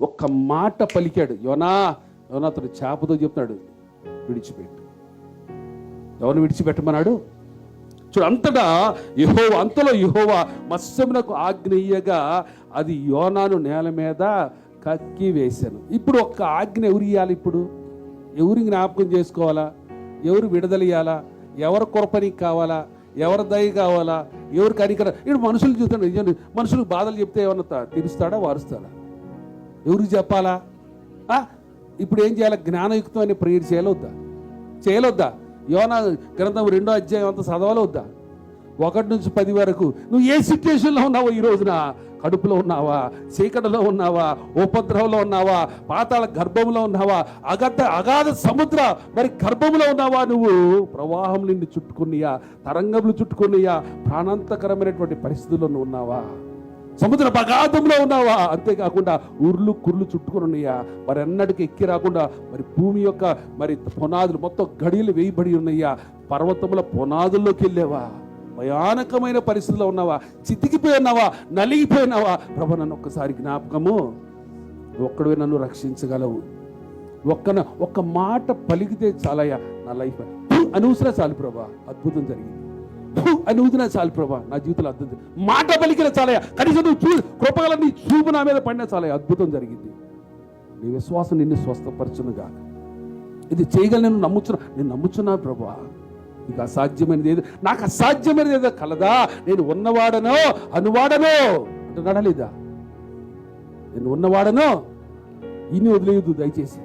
ఒక్క మాట పలికాడు. యోనా యోనా అతడు చేపతో చెప్తున్నాడు విడిచిపెట్టు. ఎవరిని విడిచిపెట్టమన్నాడు? చూడు అంతటా యహోవ అంతలో యహోవ మత్స్యమునకు ఆజ్ఞయ్యగా అది యోనాను నేల మీద కక్కి వేశాను. ఇప్పుడు ఒక్క ఆజ్ఞ ఎవరు ఇవ్వాలి ఇప్పుడు? ఎవరి జ్ఞాపకం చేసుకోవాలా? ఎవరు విడుదలయ్యాలా ఎవరు కొరపని కావాలా? ఎవరి దయ కావాలా? ఎవరు కనికర? ఇప్పుడు మనుషులు చూస్తాడు నిజం మనుషులు బాధలు చెప్తే ఏమన్నా తీరుస్తాడా వారుస్తాడా? ఎవరికి చెప్పాలా? ఇప్పుడు ఏం చేయాలి? జ్ఞానయుక్తమైన ప్రేయర్ చేయలొద్దా చేయలొద్దా యోనా గ్రంథం రెండో అధ్యాయం అంతా చదవలొద్దా వద్దా ఒకటి నుంచి పది వరకు నువ్వు ఏ సిచ్యువేషన్లో ఉన్నావో ఈ రోజున? కడుపులో ఉన్నావా? చీకటిలో ఉన్నావా? ఉపద్రవంలో ఉన్నావా? పాతాళ గర్భంలో ఉన్నావా? అగత అగాధ సముద్ర మరి గర్భంలో ఉన్నావా నువ్వు? ప్రవాహం నిన్ను చుట్టుకునియా తరంగములు చుట్టుకునియా ప్రాణాంతకరమైనటువంటి పరిస్థితుల్లో నువ్వు ఉన్నావా? సముద్ర బగాధంలో ఉన్నావా? అంతేకాకుండా ఉర్లు కుర్లు చుట్టుకొని ఉన్నాయా? మరి అన్నటికి ఎక్కి రాకుండా మరి భూమి యొక్క మరి పునాదులు మొత్తం గడియలు వేయబడి ఉన్నాయా? పర్వతముల పునాదుల్లోకి వెళ్ళావా? భయానకమైన పరిస్థితిలో ఉన్నావా? చితికిపోయి ఉన్నావా? నలిగిపోయినావా ప్రభు నన్ను ఒక్కసారి జ్ఞాపకము. ఒక్కడే నన్ను రక్షించగలవు. ఒక్కన ఒక్క మాట పలికితే చాలయ్యా నా లైఫ్. అనవసరం చాలు ప్రభా. అద్భుతం జరిగింది. అని ఊదినా చాలు ప్రభా నా జీవితంలో అద్భుతం మాట పలికిన చాలయ్యా. కనీసం నువ్వు చూ కృపగల నీ చూపు నా మీద పడినా చాలయ్యా అద్భుతం జరిగింది. నీ విశ్వాసం నిన్ను స్వస్థపరచునుగా ఇది చేయగల నేను నమ్ముచున్నా నేను నమ్ముచున్నా ప్రభా. ఇది అసాధ్యమైనది ఏదో? నాకు అసాధ్యమైనది ఏదో కలదా? నేను ఉన్నవాడనో అనువాడనో అంటున్నాడా లేదా? నేను ఉన్నవాడనో? ఇన్ని వదిలేదు దయచేసి.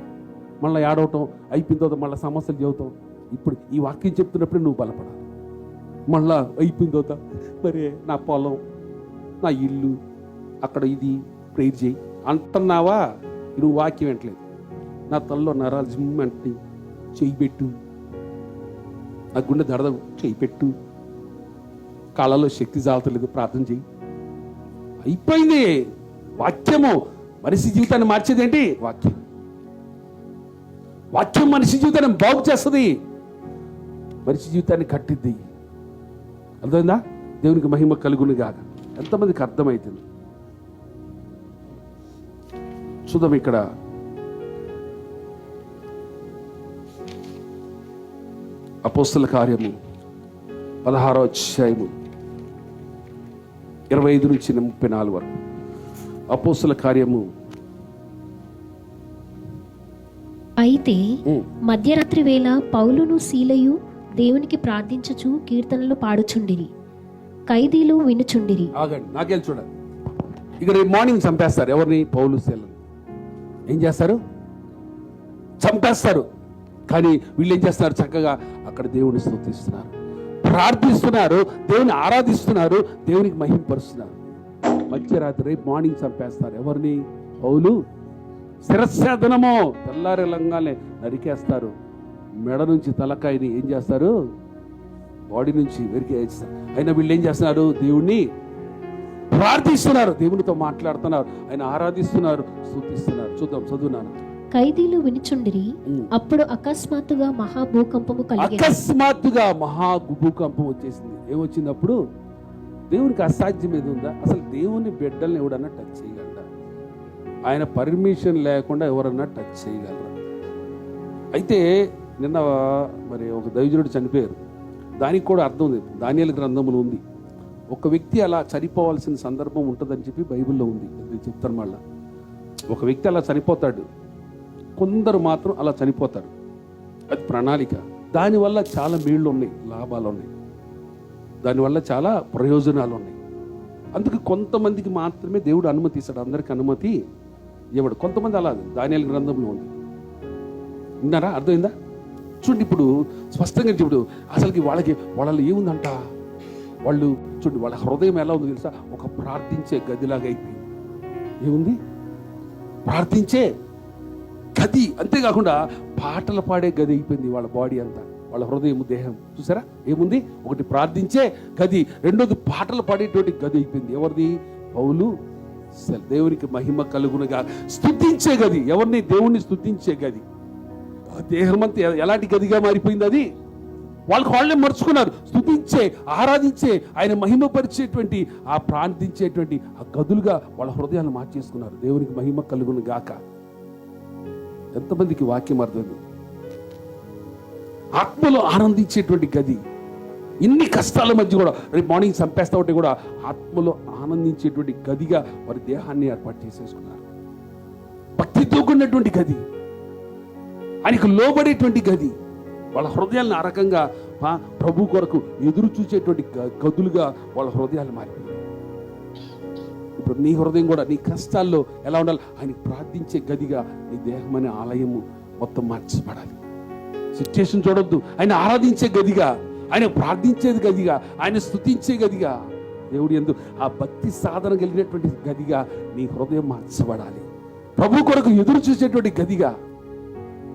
మళ్ళీ ఏడవటం అయిపోయిన తర్వాత మళ్ళీ సమస్యలు చదువుతాం ఇప్పుడు ఈ వాక్యం చెప్తున్నప్పుడు నువ్వు బలపడాలి. మళ్ళా అయిపోయిన తర్వాత మరి నా పొలం నా ఇల్లు అక్కడ ఇది ప్రేర్ చేయి అంటున్నావా? నువ్వు వాక్యం వెంటలేదు నా తల్లో నరాలు జిమ్ అంటే చేయి పెట్టు. నా గుండె దడద చేయి పెట్టు. కళలో శక్తి జాలతలేదు. ప్రార్థన చెయ్యి. అయిపోయింది. వాక్యము. మనిషి జీవితాన్ని మార్చేది ఏంటి వాక్యం. వాక్యం మనిషి జీవితాన్ని బాగు చేస్తుంది. మనిషి జీవితాన్ని కట్టిద్ది. అర్థమైందా? దేవునికి మహిమ కలుగును గాక. ఎంతమందికి అర్థమవుతుంది చూద్దాం ఇక్కడ. అపోస్తుల కార్యము పదహారో అధ్యాయము ఇరవై ఐదు నుంచి ముప్పై నాలుగు వరకు. అపోస్తుల కార్యము అయితే మధ్యరాత్రి వేళ పౌలును శీలయు దేవునికి ప్రార్థించుచు కీర్తనలు పాడుచుండిరి. ఖైదీలు వినుచుండిరి. ఆగండి నాకెళ్ళి చూడండి. ఇక్కడ రేపు మార్నింగ్ చంపేస్తారు. ఎవరిని? పౌలు సెల్లు. ఏం చేస్తారు? చంపేస్తారు. కానీ వీళ్ళు ఏం చేస్తున్నారు? చక్కగా అక్కడ దేవుని స్థుతిస్తున్నారు ప్రార్థిస్తున్నారు. దేవుని ఆరాధిస్తున్నారు. దేవునికి మహింపరుస్తున్నారు. మధ్యరాత్రి రేపు మార్నింగ్ చంపేస్తారు. ఎవరిని? పౌలు. శిరస్సేదనమో తెల్లారి లంగానే నరికేస్తారు. మెడ నుంచి తలకాయని ఏం చేస్తారు? బాడీ నుంచి వెరికేస్తారు అయినా వీళ్ళు ఏం చేస్తున్నారు? దేవుణ్ణి ప్రార్థిస్తున్నారు. దేవునితో మాట్లాడుతున్నారు. ఆయన ఆరాధిస్తున్నారు. స్తుతిస్తున్నారు చూద్దాం చదువునాను ఖైదీలు వినుచుండిరి. అప్పుడు అకస్మాత్తుగా మహాభూకంపము అకస్మాత్తుగా మహా భూకంపం వచ్చేసింది. ఏమొచ్చింది అప్పుడు దేవునికి అసాధ్యం ఏది ఉందా? అసలు దేవుని బిడ్డల్ని ఎవడన్నా టచ్ చేయగలరా ఆయన పర్మిషన్ లేకుండా ఎవరన్నా టచ్ చేయగలరా? అయితే నిన్న మరి ఒక దైవజనుడు చనిపోయారు. దానికి కూడా అర్థం ఉంది. ధాన్యాల గ్రంథములు ఉంది. ఒక వ్యక్తి అలా చనిపోవాల్సిన సందర్భం ఉంటుందని చెప్పి బైబిల్లో ఉంది. అది చెప్తాను మళ్ళా. ఒక వ్యక్తి అలా చనిపోతాడు. కొందరు మాత్రం అలా చనిపోతారు. అది ప్రణాళిక. దానివల్ల చాలా మేళ్ళు ఉన్నాయి లాభాలు ఉన్నాయి దానివల్ల చాలా ప్రయోజనాలు ఉన్నాయి అందుకు కొంతమందికి మాత్రమే దేవుడు అనుమతి ఇస్తాడు. అందరికి అనుమతి ఇవ్వడు. కొంతమంది అలా దానియాల గ్రంథంలో ఉంది. విన్నారా? అర్థమైందా? చూడండి ఇప్పుడు స్పష్టంగా ఇప్పుడు అసలుకి వాళ్ళకి వాళ్ళలో ఏముందంట? వాళ్ళు చూడండి వాళ్ళ హృదయం ఎలా ఉందో తెలుసా? ఒక ప్రార్థించే గదిలాగా అయిపోయింది. ఏముంది? ప్రార్థించే గది. అంతేకాకుండా పాటలు పాడే గది అయిపోయింది వాళ్ళ బాడీ అంతా. వాళ్ళ హృదయం దేహం. చూసారా? ఏముంది? ఒకటి ప్రార్థించే గది. రెండోది పాటలు పాడేటువంటి గది అయిపోయింది. ఎవరిది? పౌలు. దేవునికి మహిమ కలుగునగా స్థుతించే గది. ఎవరిని? దేవుణ్ణి స్థుతించే గది. దేహం అంతా ఎలాంటి గదిగా మారిపోయింది అది? వాళ్ళకి వాళ్ళే మర్చుకున్నారు. స్థుతించే ఆరాధించే ఆయన మహిమపరిచేటువంటి ఆ ప్రార్థించేటువంటి ఆ గదులుగా వాళ్ళ హృదయాన్ని మార్చేసుకున్నారు. దేవునికి మహిమ కలుగును గాక. ఎంతమందికి వాక్యం అర్థమైంది? ఆత్మలో ఆనందించేటువంటి గది. ఇన్ని కష్టాల మధ్య కూడా రేపు మార్నింగ్ చంపేస్తా ఉంటే కూడా ఆత్మలో ఆనందించేటువంటి గదిగా వారి దేహాన్ని ఏర్పాటు చేసేసుకున్నారు. భక్తితో కూడినటువంటి గది. ఆయనకు లోబడేటువంటి గది. వాళ్ళ హృదయాలను ఆ రకంగా ఆ, ప్రభు కొరకు ఎదురు చూసేటువంటి గదులుగా వాళ్ళ హృదయాలు మారిపోయాయి. ఇప్పుడు నీ హృదయం కూడా నీ కష్టాల్లో ఎలా ఉండాలి? ఆయన ప్రార్థించే గదిగా నీ దేహం అనే ఆలయము మొత్తం మార్చబడాలి. సిచ్యుయేషన్ చూడొద్దు. ఆయన ఆరాధించే గదిగా ఆయన ప్రార్థించేది గదిగా ఆయన స్థుతించే గదిగా దేవుడు ఎందు ఆ భక్తి సాధన కలిగినటువంటి గదిగా నీ హృదయం మార్చబడాలి. ప్రభు కొరకు ఎదురు చూసేటువంటి గదిగా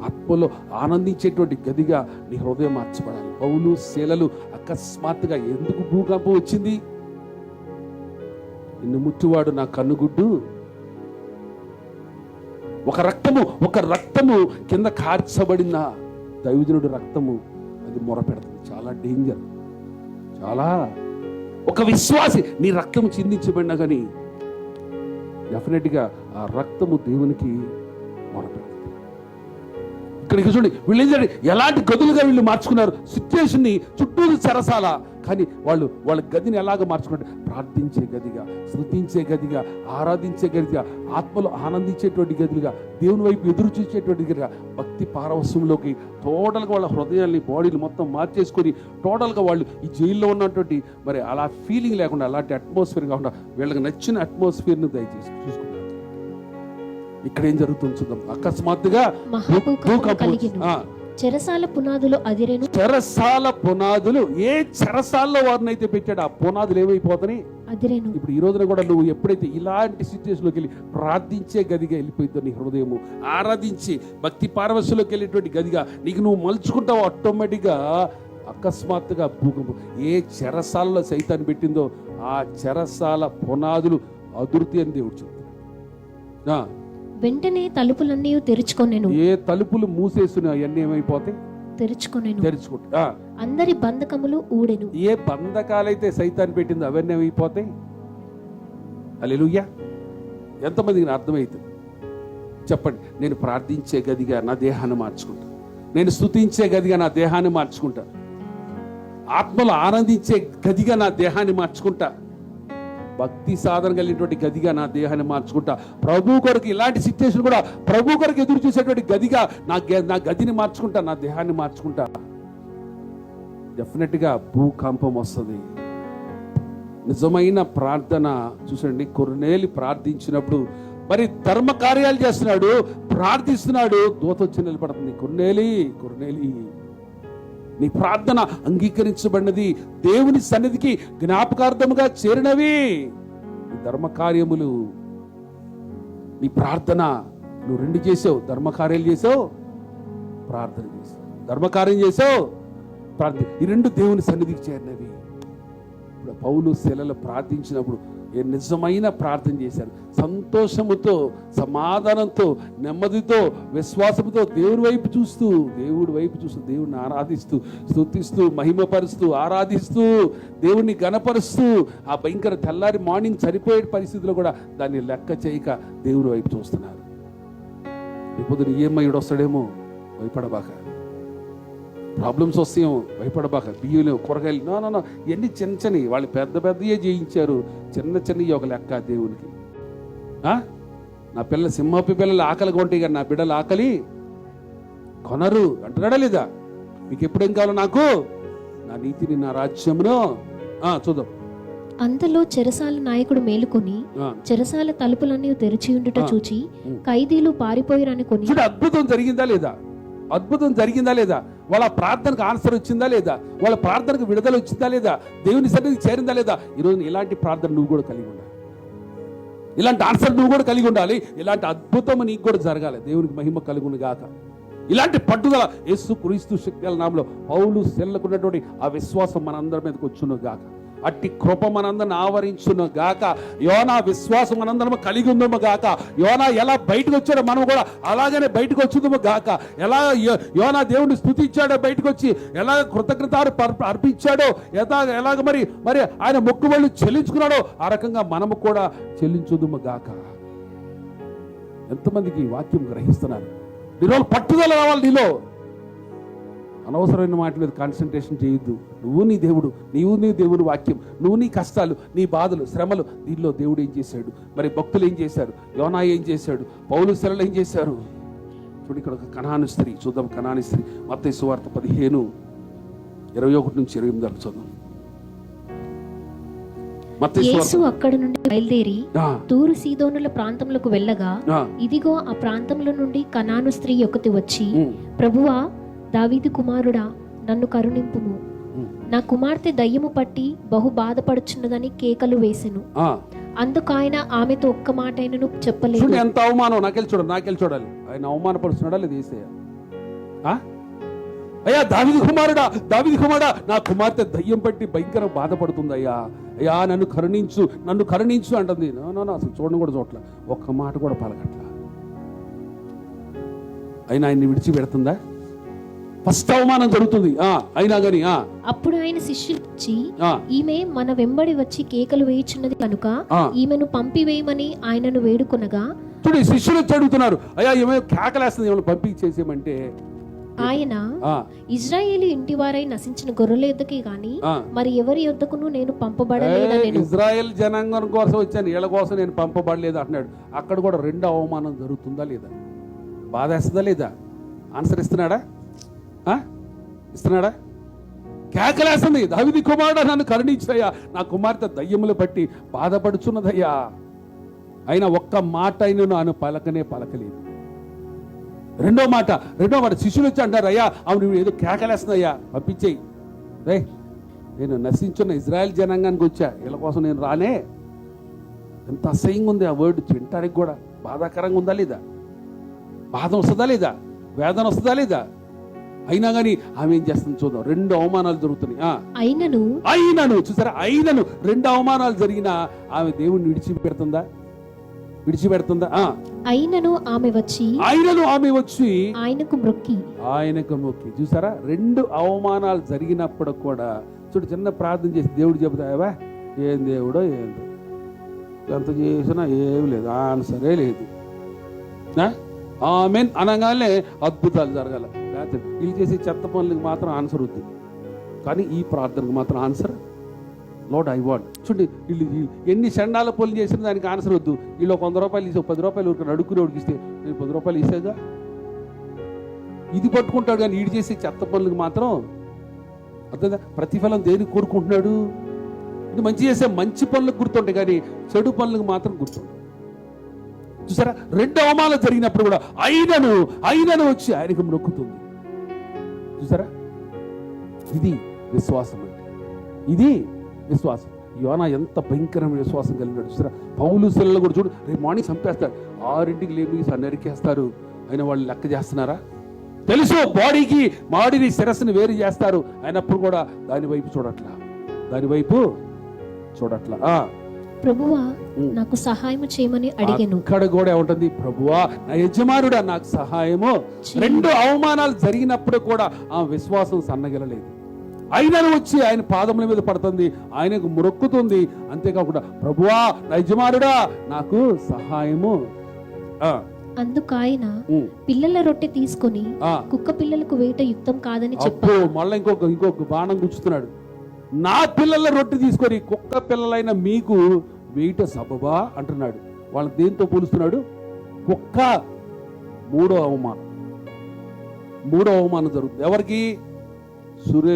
ఆత్మలో ఆనందించేటువంటి గదిగా నీ హృదయం మార్చబడాలి. పౌలు శీలలు అకస్మాత్తుగా ఎందుకు భూకంపం వచ్చింది? నిన్ను ముట్టువాడు నా కన్నుగుడ్డు. ఒక రక్తము ఒక రక్తము కింద కార్చబడిన దైవజనుడు రక్తము అది మొరపెడుతుంది. చాలా డేంజర్. చాలా. ఒక విశ్వాసి నీ రక్తం చిందించబడినా కానీ డెఫినెట్గా ఆ రక్తము దేవునికి మొరపెడుతుంది. ఇక్కడికి చూడండి. వీళ్ళు ఏం చేయండి ఎలాంటి గదులుగా వీళ్ళు మార్చుకున్నారు? సిచ్యువేషన్ని చుట్టూ సరసాల? కానీ వాళ్ళు వాళ్ళ గదిని ఎలాగ మార్చుకున్నారు? ప్రార్థించే గదిగా శృతించే గదిగా ఆరాధించే గదిగా ఆత్మలో ఆనందించేటువంటి గదిగా దేవుని వైపు ఎదురు చూసేటువంటి గదిగా భక్తి పారవస్యంలోకి టోటల్గా వాళ్ళ హృదయాల్ని బాడీని మొత్తం మార్చేసుకొని టోటల్గా వాళ్ళు ఈ జైల్లో ఉన్నటువంటి మరి అలా ఫీలింగ్ లేకుండా అలాంటి అట్మాస్ఫియర్ కాకుండా వీళ్ళకి నచ్చిన అట్మాస్ఫియర్ని దయచేసి చూసుకుంటారు ఇక్కడ ఏం జరుగుతుంది చూద్దాం. అకస్మాత్తుగా చెరసాల పునాదులు అదిరెను. చెరసాల పునాదులు ఏ చెరసాల్లో వారినైతే పెట్టాడు ఆ పునాదులు ఏమైపోతాయి అదిరెను. ఇప్పుడు ఈ రోజున కూడా నువ్వు ఎప్పుడైతే ఇలాంటి సిచ్యువేషన్లోకి వెళ్ళి ప్రార్థించే గదిగా వెళ్ళిపోయిందో నీ హృదయము ఆరాధించి భక్తి పారవశ్యంలోకి వెళ్ళేటువంటి గదిగా నీకు నువ్వు మలుచుకుంటావు ఆటోమేటిక్గా అకస్మాత్తుగా భూకంపం. ఏ చెరసాలలో సైతాన్ని పెట్టిందో ఆ చెరసాల పునాదులు అదురుతి అని దేవుడు చెప్తున్నాడు. ఆ, వెంటనే తలుపులన్నీ తెరుచుకొనెను. ఏ తలుపులు మూసేసిన అవన్నీ ఏమైపోతాయి? తెరుచుకొనెను. తెరుచుకుంటా. అందరి బంధకములు ఊడెను. ఏ బంధకాలైతే సైతాన్ని పెట్టిందో అవన్నీ అయిపోతాయి అలెలుయ్యా ఎంతమందికి అర్థమవుతుంది చెప్పండి. నేను ప్రార్థించే గదిగా నా దేహాన్ని మార్చుకుంటా. నేను స్తుతించే గదిగా నా దేహాన్ని మార్చుకుంటా. ఆత్మలో ఆనందించే గదిగా నా దేహాన్ని మార్చుకుంటా. భక్తి సాధన కలిగినటువంటి గదిగా నా దేహాన్ని మార్చుకుంటా. ప్రభు కొరకు ఇలాంటి సిచ్యుయేషన్ కూడా ప్రభు కొరకు ఎదురు చూసేటువంటి గదిగా నా గ- నా గదిని మార్చుకుంటా నా దేహాన్ని మార్చుకుంటా. డెఫినెట్గా భూకంపం వస్తుంది. నిజమైన ప్రార్థన చూసండి కొరనేలి ప్రార్థించినప్పుడు మరి ధర్మ కార్యాలు చేస్తున్నాడు ప్రార్థిస్తున్నాడు దూత వచ్చి నిలబడుతుంది. కొన్నేలి కొన్నేలి నీ ప్రార్థన అంగీకరించబడినది. దేవుని సన్నిధికి జ్ఞాపకార్థముగా చేరినవి. నీ ధర్మ కార్యములు నీ ప్రార్థన నువ్వు రెండు చేసావు. ధర్మకార్యాలు చేసావు ప్రార్థన చేసావు. ధర్మకార్యం చేసావు ప్రార్థన ఈ రెండు దేవుని సన్నిధికి చేరినవి. ఇప్పుడు పౌలు శిలలు ప్రార్థించినప్పుడు నిజమైన ప్రార్థన చేశాను సంతోషముతో సమాధానంతో నెమ్మదితో విశ్వాసంతో దేవుడి వైపు చూస్తూ దేవుడి వైపు చూస్తూ దేవుడిని ఆరాధిస్తూ స్థుతిస్తూ మహిమపరుస్తూ ఆరాధిస్తూ దేవుడిని గణపరుస్తూ ఆ భయంకర తెల్లారి మార్నింగ్ సరిపోయే పరిస్థితిలో కూడా దాన్ని లెక్క చేయక దేవుడి వైపు చూస్తున్నారు. ఇప్పుడు ఏమయ్యుడు వస్తాడేమో భయపడబాక. ప్రాబ్లమ్స్ వస్తాయేమో భయపడబాక బియ్యం కూరగాయలు. నో నో ఇవన్నీ చిన్న చిన్నవి. వాళ్ళు పెద్ద పెద్దయే చేయించారు. చిన్న చిన్నవి ఒక లెక్క దేవునికి? నా పిల్ల సింహపు పిల్లలు ఆకలి కొంటే కానీ నా బిడ్డలు ఆకలి కొనరు. అంటున్నాడా లేదా? మీకు ఎప్పుడేం కావాలో నాకు? నా నీతిని నా రాజ్యమును. చూద్దాం. అంతలో చెరసాల నాయకుడు మేలుకొని. చెరసాల తలుపులన్నీ తెరిచి ఉండుట. చూచి. ఖైదీలు పారిపోయిరని కొని అద్భుతం జరిగిందా లేదా? అద్భుతం జరిగిందా లేదా? వాళ్ళ ప్రార్థనకు ఆన్సర్ వచ్చిందా లేదా? వాళ్ళ ప్రార్థనకు విడుదల వచ్చిందా లేదా? దేవుని సన్నిధికి చేరిందా లేదా? ఈరోజు ఇలాంటి ప్రార్థన నువ్వు కూడా కలిగి ఉండాలి. ఇలాంటి ఆన్సర్ నువ్వు కూడా కలిగి ఉండాలి. ఇలాంటి అద్భుతం నీకు కూడా జరగాలి. దేవునికి మహిమ కలుగును గాక. ఇలాంటి పట్టుదల యేసు క్రీస్తు శక్తి నామలో పౌలు సెల్లకున్నటువంటి ఆ విశ్వాసం మనందరి మీదకి వచ్చును గాక. అట్టి కృప మనందరిని ఆవరించును గాక. యోనా విశ్వాసం మనందరము కలిగి ఉందము గాక. యోనా ఎలా బయటకు వచ్చాడో మనం కూడా అలాగనే బయటకు వచ్చిందము గాక. ఎలా యోనా దేవుడిని స్థుతించాడో బయటకు వచ్చి ఎలా కృతజ్ఞత అర్పించాడో ఎలా ఎలాగ మరి మరి ఆయన మొక్కుబళ్ళు చెల్లించుకున్నాడో ఆ రకంగా మనము కూడా చెల్లించుదుము గాక. ఎంతమందికి ఈ వాక్యం గ్రహిస్తున్నారు? నీలో పట్టుదల రావాలి నీలో. అనవసరమైన మాట మీద కాన్సన్ట్రేషన్ చేయొద్దు. నువ్వు నీ దేవుడు నీవు నీ దేవుని వాక్యం నువ్వు నీ కష్టాలు నీ బాధలు శ్రమలు దీనిలో దేవుడు ఏం చేశాడు? మరి భక్తులు ఏం చేశారు? యోనా ఏం చేశాడు? పౌలు శిలలు ఏం చేశారు? చూడు ఇక్కడ ఒక కణాను స్త్రీ చూద్దాం కణాని స్త్రీ. మత్తయి సువార్త పదిహేను ఇరవై ఒకటి నుంచి ఇరవై ఎనిమిది వరకు చూద్దాం యేసు అక్కడి నుండి బయలుదేరి తూరు సీదోనుల ప్రాంతములకు వెళ్ళగా ఇదిగో ఆ ప్రాంతంలో నుండి కనాను స్త్రీ ఒకటి వచ్చి ప్రభువా దావీదు కుమారుడా నన్ను కరుణింపుము. నా కుమార్తె దయ్యము పట్టి బహు బాధపడుచున్నదని కేకలు వేసెను. ఆ. అందుకు ఆయన ఆమెతో ఒక్క మాట అయినను చెప్పలేదు ఎంత అవమానం నాకెళ్ళి చూడాలి నాకెళ్ళి చూడాలి. ఆయన అవమానపరుస్తున్నాడా లేదు ఆ? అయ్యా దావిది కుమారుడా దావిది కుమారుడా నా కుమార్తె దయ్యం పట్టి భయంకర బాధపడుతుంది అయ్యా. అయ్యా నన్ను కరుణించు నన్ను కరుణించు అంటుంది. అసలు చూడడం కూడా చూడట్ల ఒక్క మాట కూడా పలకట్ల. అయినా ఆయన్ని విడిచి పెడుతుందా ఫస్ట్ అవమానం జరుగుతుంది. ఆ అయినా ఆ. అప్పుడు ఆయన శిష్యులు వచ్చి ఆ, ఈమె మన వెంబడి వచ్చి కేకలు వేయుచున్నది కనుక. ఈమెను పంపివేయమని ఆయనను వేడుకొనగా చూడు శిష్యులు వచ్చి అడుగుతున్నారు. అయ్యా ఏమో కేకలేస్తుంది ఏమైనా పంపించేసేయమంటే ఆయన ఇజ్రాయేలు ఇంటి వారై నశించిన గొర్రెల యొద్దకే గాని. మరి ఎవరి యొద్దకును నేను పంపబడలేదనెను ఇజ్రాయెల్ జనాంగం కోసం వచ్చాను వీళ్ళ కోసం నేను పంపబడలేదు అంటున్నాడు. అక్కడ కూడా రెండో అవమానం జరుగుతుందా లేదా? బాధేస్తుందా లేదా? ఆన్సర్ ఇస్తున్నాడా? ఇస్తున్నాడా? కేకలేస్తుంది. దావిది కుమారుడు నన్ను కరుణించయ్యా. నా కుమార్తె దయ్యములు పట్టి బాధపడుచున్నదయ్యా. అయినా ఒక్క మాట అయిన నాను పలకనే పలకలేదు. రెండో మాట రెండో మాట శిష్యులు వచ్చి అంటారు అయ్యా అవును ఏదో కేకలేస్తుందయ్యా పంపించేయి. రే నేను నశించున్న ఇజ్రాయెల్ జనాంగానికి వచ్చా. వీళ్ళ కోసం నేను రానే. ఎంత అసహ్యంగా ఉంది ఆ వర్డ్ వింటానికి కూడా. బాధాకరంగా ఉందా లేదా? బాధ వస్తుందా లేదా? వేదన వస్తుందా లేదా? అయినా కానీ ఆమె ఏం చేస్తుంది చూద్దాం. రెండు అవమానాలు జరుగుతున్నాయి. ఆ, అయినను. అయినను. చూసారా? అయినను. రెండు అవమానాలు జరిగినా ఆమె దేవుణ్ణి విడిచిపెడుతుందా? విడిచిపెడుతుందా? ఆ, అయినను ఆమె వచ్చి ఆయనను ఆమె వచ్చి ఆయనకు మ్రొక్కి ఆయనకు మొక్కి. చూసారా? రెండు అవమానాలు జరిగినప్పుడు కూడా చూడు చిన్న ప్రార్థన చేసి దేవుడు చెబుతావా ఏం దేవుడో ఏందో ఎంత చేసినా ఏమి లేదు. ఆన్సరే లేదు. ఆమెన్ అనగానే అద్భుతాలు జరగాల. వీళ్ళు చేసే చెత్త పనులకు మాత్రం ఆన్సర్ వద్దు. కానీ ఈ ప్రార్థనకు మాత్రం ఆన్సర్ లోడ్ ఐ వాంట్ చూడండి వీళ్ళు ఎన్ని చండాల పనులు చేసినా దానికి ఆన్సర్ వద్దు. వీళ్ళు ఒక వంద రూపాయలు ఇస్తే పది రూపాయలు ఊరికి అడుక్కుని ఉడికిస్తే నేను పది రూపాయలు ఇస్తాగా? ఇది పట్టుకుంటాడు కానీ వీడు చేసే చెత్త పనులకు మాత్రం అర్థంగా ప్రతిఫలం దేనికి కోరుకుంటున్నాడు? ఇది మంచి చేసే మంచి పనులకు గుర్తుంటాయి కానీ చెడు పనులకు మాత్రం గుర్తుంటాయి చూసారా? రెండు అవమానాలు జరిగినప్పుడు కూడా అయినను అయినను వచ్చి ఆయనకు నొక్కుతుంది. చూసారా? ఇది విశ్వాసం అంటే. ఇది విశ్వాసం. యోనా ఎంత భయంకరమైన విశ్వాసం కలిగినాడు చూసారా? పౌలు శిలలో కూడా చూడు రేపు మార్నింగ్ చంపేస్తాడు ఆరింటికి లేని నరికేస్తారు అయిన వాళ్ళు లెక్క చేస్తున్నారా? తెలుసు బాడీకి మాడిని శిరస్సుని వేరు చేస్తారు. అయినప్పుడు కూడా దాని వైపు చూడట్లా. దాని వైపు చూడట్లా. ఆ, ప్రభువా. నాకు సహాయం చేయమని అడిగెను. అక్కడ కూడా ఉంటుంది ప్రభువా నా యజమానుడా నాకు సహాయము. రెండు అవమానాలు జరిగినప్పుడు కూడా ఆ విశ్వాసం సన్నగిలలేదు. ఆయనను వచ్చి ఆయన పాదముల మీద పడుతుంది ఆయనకు మొక్కుతుంది అంతేకాకుండా ప్రభువా నా యజమానుడా నాకు సహాయము. ఆ, అందుకు ఆయన పిల్లల రొట్టె తీసుకొని. కుక్క పిల్లలకు వేట యుక్తం కాదని చెప్పాను మళ్ళీ ఇంకొక ఇంకొక బాణం గుచ్చుతున్నాడు. నా పిల్లల రొట్టె తీసుకొని కుక్క పిల్లలైన మీకు వేయట సబబా అంటున్నాడు. వాళ్ళని దేంతో పోలుస్తున్నాడు? కుక్క మూడో అవమానం. మూడో అవమానం జరుగుతుంది. ఎవరికి?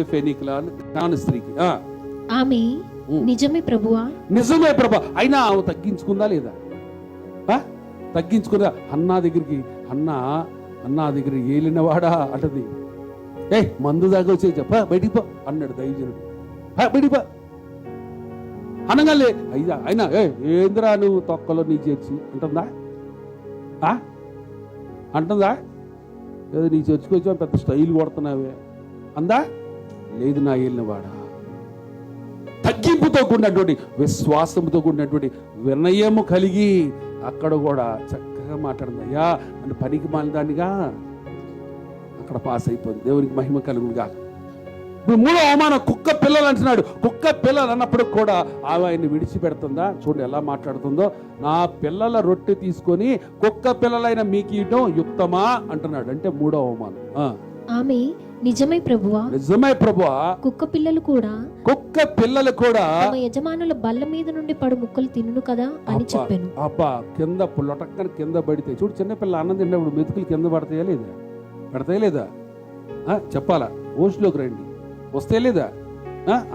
ఫెనిక్లా కాని స్త్రీకి. ఆ, ఆమె. నిజమే ప్రభువా? నిజమే ప్రభా. అయినా ఆమె తగ్గించుకుందా లేదా? ఆ? తగ్గించుకుందా అన్నా దగ్గరికి అన్నా అన్నా దగ్గర ఏలినవాడా? అంటది. ఏ మందు దాకా వచ్చే చెప్ప బయటికి పో అన్నాడు దైవజనుడు. "ఆ, బయటికి అనగాలే. అయ్యా అయినా ఏ ఏందిరా నువ్వు తొక్కలో నీ చేర్చి? అంటుందా? ఆ? అంటుందా? ఏదో నీ చర్చికి వచ్చా పెద్ద స్టైల్ కొడుతున్నావే. అందా? లేదు నా ఏలినవాడా? తగ్గింపుతో కూడినటువంటి విశ్వాసంతో కూడినటువంటి వినయము కలిగి అక్కడ కూడా చక్కగా మాట్లాడింది అయ్యా అని పనికి మాలిదానిగా అక్కడ పాస్ అయిపోయింది. దేవునికి మహిమ కలుగుడుగా మూడో అవమానం కుక్క పిల్లలు అంటున్నాడు. కుక్క పిల్లలు అన్నప్పుడు కూడా ఆమె ఆయన్ని విడిచిపెడుతుందా? చూడండి ఎలా మాట్లాడుతుందో. నా పిల్లల రొట్టె తీసుకొని కుక్క పిల్లలైన మీకు ఇవ్వడం యుక్తమా? అంటున్నాడు. అంటే మూడో అవమానం. ఆ, ఆమె నిజమే ప్రభువా. నిజమే ప్రభువా. కుక్క పిల్లలు కూడా కుక్క పిల్లలు కూడా తమ యజమానుల బల్ల మీద నుండి పడు ముక్కలు తినును కదా అని చెప్పాను. అబ్బా కింద లొటక్కన కింద పడితే చూడు చిన్నపిల్ల అన్నం తిన్నప్పుడు మెతుకులు కింద పడతాయా లేదా? పడతాయా లేదా? చెప్పాలా? ఓష్లోకి రండి. వస్తే లేదా?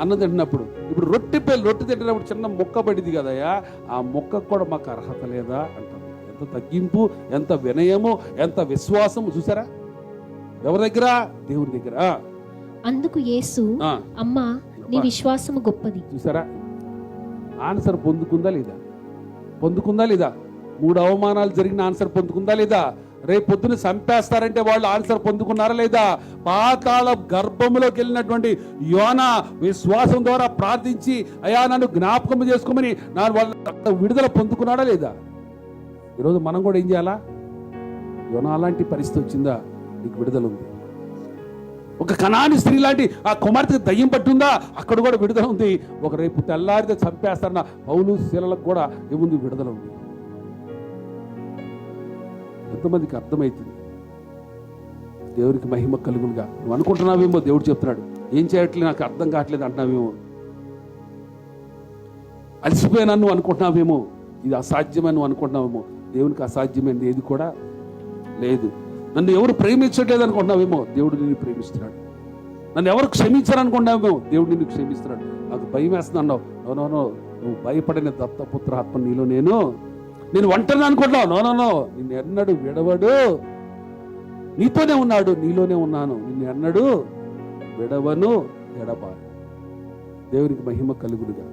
అన్నం తింటున్నప్పుడు. ఇప్పుడు రొట్టె పిల్ల రొట్టె తింటున్నప్పుడు చిన్న మొక్క పడింది కదయ్యా ఆ మొక్కకు కూడా మాకు అర్హత లేదా అంటుంది. ఎంత తగ్గింపు ఎంత వినయము ఎంత విశ్వాసము చూసారా? ఎవరి దగ్గర? దేవుని దగ్గర. అందుకు యేసు అమ్మా నీ విశ్వాసము గొప్పది. చూసారా? ఆన్సర్ పొందుకుందా లేదా? పొందుకుందా లేదా? మూడు అవమానాలు జరిగిన ఆన్సర్ పొందుకుందా లేదా? రేపు పొద్దున చంపేస్తారంటే వాళ్ళు ఆన్సర్ పొందుకున్నారా లేదా? పాతాళ గర్భములోకి వెళ్ళినటువంటి యోన విశ్వాసం ద్వారా ప్రార్థించి అయా నన్ను జ్ఞాపకం చేసుకోమని నా వాళ్ళ విడుదల పొందుకున్నాడా లేదా? ఈరోజు మనం కూడా ఏం చేయాలా? యోన అలాంటి పరిస్థితి వచ్చిందా? నీకు విడుదల ఉంది. ఒక కణాని స్త్రీ లాంటి ఆ కుమార్తెకి దయ్యం పట్టుందా అక్కడ కూడా విడుదల ఉంది. ఒక రేపు తెల్లారితే చంపేస్తారన్న పౌలు శీలలకు కూడా ఏముంది? విడుదల ఉంది. ఎంతమందికి అర్థమవుతుంది దేవునికి మహిమ కలుగులుగా నువ్వు అనుకుంటున్నావేమో దేవుడు చెప్తున్నాడు. ఏం చేయట్లేదు నాకు అర్థం కావట్లేదు అంటున్నావేమో. అలసిపోయినా నువ్వు అనుకుంటున్నావేమో. ఇది అసాధ్యమని నువ్వు అనుకుంటున్నావేమో. దేవునికి అసాధ్యమైనది ఏది కూడా లేదు. నన్ను ఎవరు ప్రేమించట్లేదు అనుకుంటున్నావేమో. దేవుడు నిన్ను ప్రేమిస్తున్నాడు. నన్ను ఎవరు క్షమించారనుకుంటున్నావేమో దేవుడు నిన్ను క్షమిస్తున్నాడు. నాకు భయం వేస్తుంది అన్నావు. అవునవును నువ్వు భయపడిన దత్తపుత్ర ఆత్మ నీలో నేను నేను ఒంటరిని అనుకుంటున్నావు. నో నో నిన్ను ఎన్నడు విడవడు. నీతోనే ఉన్నాడు నీలోనే ఉన్నాను. నిన్ను ఎన్నడు విడవను ఎడబాడు దేవునికి మహిమ కలుగుడుగా